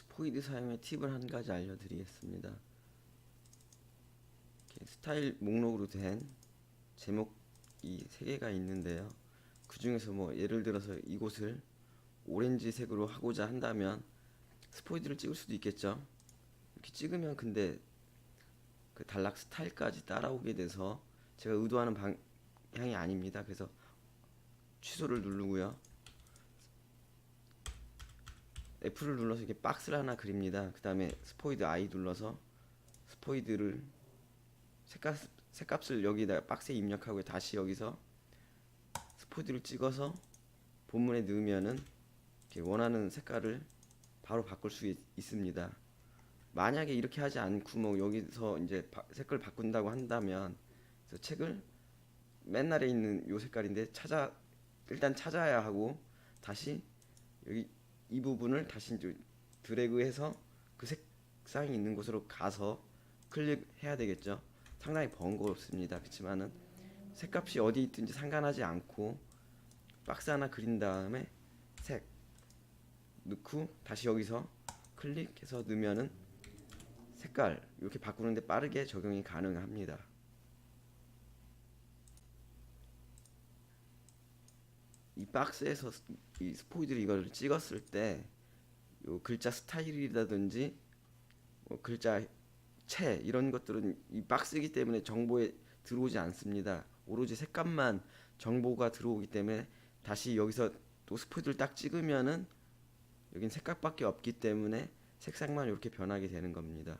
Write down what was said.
스포이드 사용의 팁을 한 가지 알려드리겠습니다. 스타일 목록으로 된 제목이 세 개가 있는데요. 그 중에서 뭐 예를 들어서 이곳을 오렌지색으로 하고자 한다면 스포이드를 찍을 수도 있겠죠. 이렇게 찍으면 근데 그 단락 스타일까지 따라오게 돼서 제가 의도하는 방향이 아닙니다. 그래서 취소를 누르고요. F를 눌러서 이렇게 박스를 하나 그립니다. 그 다음에 스포이드 I 눌러서 스포이드를 색깔, 색값을 여기다 박스에 입력하고 다시 여기서 스포이드를 찍어서 본문에 넣으면은 이렇게 원하는 색깔을 바로 바꿀 수 있, 있습니다. 만약에 이렇게 하지 않고 뭐 여기서 이제 바, 색깔 바꾼다고 한다면 그래서 책을 맨날에 있는 요 색깔인데 찾아 일단 찾아야 하고 다시 여기 이 부분을 다시 이제 드래그해서 그 색상이 있는 곳으로 가서 클릭해야 되겠죠. 상당히 번거롭습니다. 그렇지만은 색값이 어디 있든지 상관하지 않고 박스 하나 그린 다음에 색 넣고 다시 여기서 클릭해서 넣으면은 색깔 이렇게 바꾸는데 빠르게 적용이 가능합니다. 이 박스에서 스- 이 스포이드를 이걸 찍었을 때 요 글자 스타일이라든지 뭐 글자 채 이런 것들은 이 박스이기 때문에 정보에 들어오지 않습니다. 오로지 색감만 정보가 들어오기 때문에 다시 여기서 또 스포이드를 딱 찍으면은 여긴 색깔밖에 없기 때문에 색상만 이렇게 변하게 되는 겁니다.